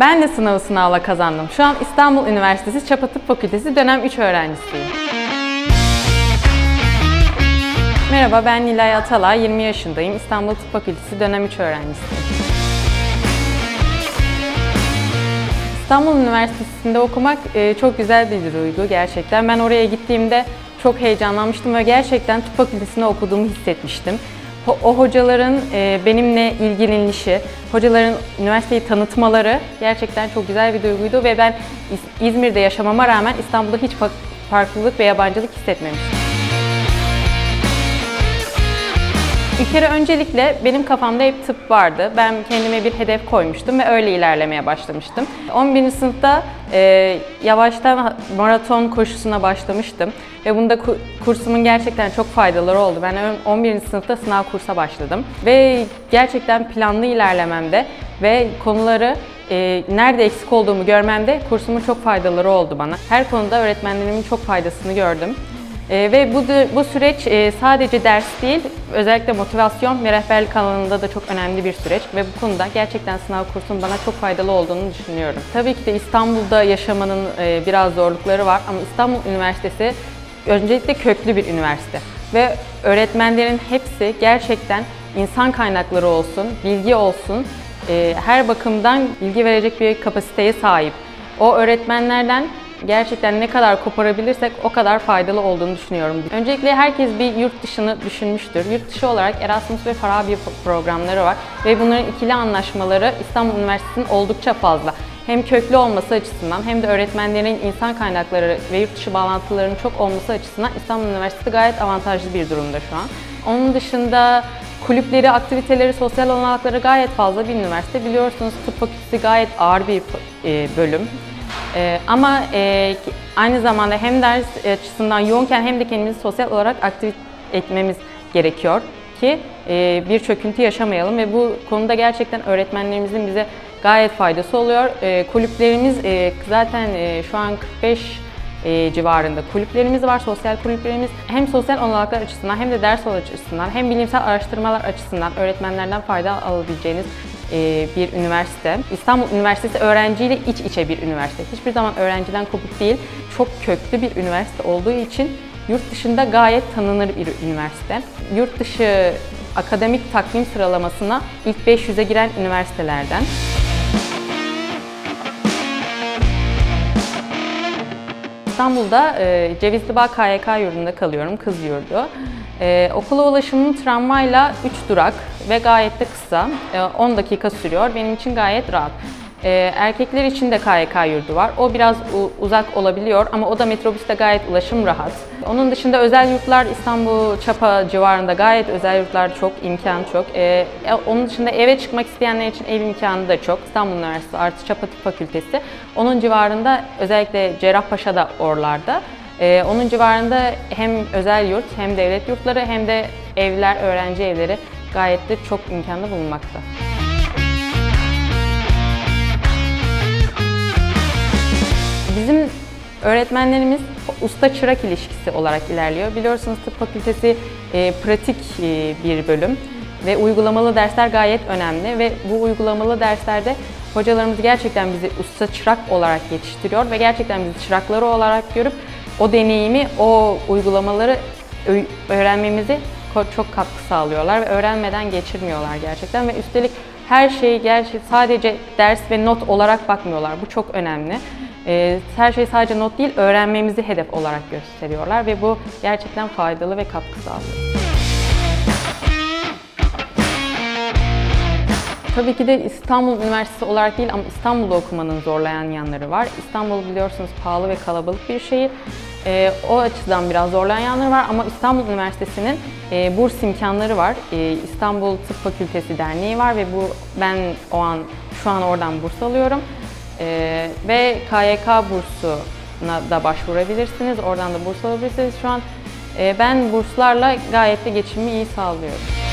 Ben de sınavı sınavla kazandım. Şu an İstanbul Üniversitesi Çapa Tıp Fakültesi dönem 3 öğrencisiyim. Merhaba ben Nilay Atalay, 20 yaşındayım. İstanbul Tıp Fakültesi dönem 3 öğrencisiyim. İstanbul Üniversitesi'nde okumak e, çok güzel bir duygu gerçekten. Ben oraya gittiğimde çok heyecanlanmıştım ve gerçekten tıp fakültesinde okuduğumu hissetmiştim. O, hocaların e, benimle ilgilenişi, hocaların üniversiteyi tanıtmaları gerçekten çok güzel bir duyguydu ve ben İz- İzmir'de yaşamama rağmen İstanbul'da hiç fa- farklılık ve yabancılık hissetmemiştim. Bir kere öncelikle benim kafamda hep tıp vardı. Ben kendime bir hedef koymuştum ve öyle ilerlemeye başlamıştım. 11. sınıfta e, yavaştan maraton koşusuna başlamıştım ve bunda ku- kursumun gerçekten çok faydaları oldu. Ben ön- 11. sınıfta sınav kursa başladım ve gerçekten planlı ilerlememde ve konuları e, nerede eksik olduğumu görmemde kursumun çok faydaları oldu bana. Her konuda öğretmenlerimin çok faydasını gördüm. Ee, ve bu bu süreç e, sadece ders değil, özellikle motivasyon ve rehberlik alanında da çok önemli bir süreç ve bu konuda gerçekten sınav kursunun bana çok faydalı olduğunu düşünüyorum. Tabii ki de İstanbul'da yaşamanın e, biraz zorlukları var ama İstanbul Üniversitesi öncelikle köklü bir üniversite ve öğretmenlerin hepsi gerçekten insan kaynakları olsun, bilgi olsun, e, her bakımdan bilgi verecek bir kapasiteye sahip. O öğretmenlerden gerçekten ne kadar koparabilirsek o kadar faydalı olduğunu düşünüyorum. Öncelikle herkes bir yurt dışını düşünmüştür. Yurt dışı olarak Erasmus ve Farabi programları var ve bunların ikili anlaşmaları İstanbul Üniversitesi'nin oldukça fazla. Hem köklü olması açısından hem de öğretmenlerin insan kaynakları ve yurt dışı bağlantılarının çok olması açısından İstanbul Üniversitesi gayet avantajlı bir durumda şu an. Onun dışında kulüpleri, aktiviteleri, sosyal olanakları gayet fazla bir üniversite. Biliyorsunuz tıp fakültesi gayet ağır bir e, bölüm. Ee, ama e, aynı zamanda hem ders açısından yoğunken hem de kendimizi sosyal olarak aktif etmemiz gerekiyor ki e, bir çöküntü yaşamayalım ve bu konuda gerçekten öğretmenlerimizin bize gayet faydası oluyor. E, kulüplerimiz e, zaten e, şu an 45 e, civarında kulüplerimiz var, sosyal kulüplerimiz. Hem sosyal olanaklar açısından hem de ders açısından hem bilimsel araştırmalar açısından öğretmenlerden fayda alabileceğiniz bir üniversite. İstanbul Üniversitesi öğrenciyle iç içe bir üniversite. Hiçbir zaman öğrenciden kopuk değil, çok köklü bir üniversite olduğu için yurt dışında gayet tanınır bir üniversite. Yurt dışı akademik takvim sıralamasına ilk 500'e giren üniversitelerden. İstanbul'da e, Cevizli KYK yurdunda kalıyorum, kız yurdu. E, okula ulaşımım tramvayla 3 durak ve gayet de kısa. E, 10 dakika sürüyor. Benim için gayet rahat. E, erkekler için de KYK yurdu var. O biraz uzak olabiliyor ama o da metrobüste gayet ulaşım rahat. Onun dışında özel yurtlar İstanbul Çapa civarında gayet özel yurtlar çok, imkan çok. E, e, onun dışında eve çıkmak isteyenler için ev imkanı da çok. İstanbul Üniversitesi artı Çapa Tıp Fakültesi. Onun civarında özellikle Cerrahpaşa da oralarda. Ee, onun civarında hem özel yurt hem devlet yurtları hem de evler, öğrenci evleri gayet de çok imkanlı bulunmakta. Öğretmenlerimiz usta çırak ilişkisi olarak ilerliyor. Biliyorsunuz tıp fakültesi e, pratik e, bir bölüm ve uygulamalı dersler gayet önemli ve bu uygulamalı derslerde hocalarımız gerçekten bizi usta çırak olarak yetiştiriyor ve gerçekten bizi çırakları olarak görüp o deneyimi, o uygulamaları öğrenmemizi çok katkı sağlıyorlar ve öğrenmeden geçirmiyorlar gerçekten ve üstelik her şeyi gerçek sadece ders ve not olarak bakmıyorlar. Bu çok önemli. Ee, her şey sadece not değil, öğrenmemizi hedef olarak gösteriyorlar ve bu gerçekten faydalı ve katkı sağlıyor. Tabii ki de İstanbul Üniversitesi olarak değil ama İstanbul'da okumanın zorlayan yanları var. İstanbul biliyorsunuz pahalı ve kalabalık bir şehir. Ee, o açıdan biraz zorlayan yanları var ama İstanbul Üniversitesi'nin e, burs imkanları var. Ee, İstanbul Tıp Fakültesi Derneği var ve bu ben o an şu an oradan burs alıyorum. Ee, ve KYK bursuna da başvurabilirsiniz. Oradan da burs alabilirsiniz. Şu an e, ben burslarla gayet de geçimimi iyi sağlıyorum.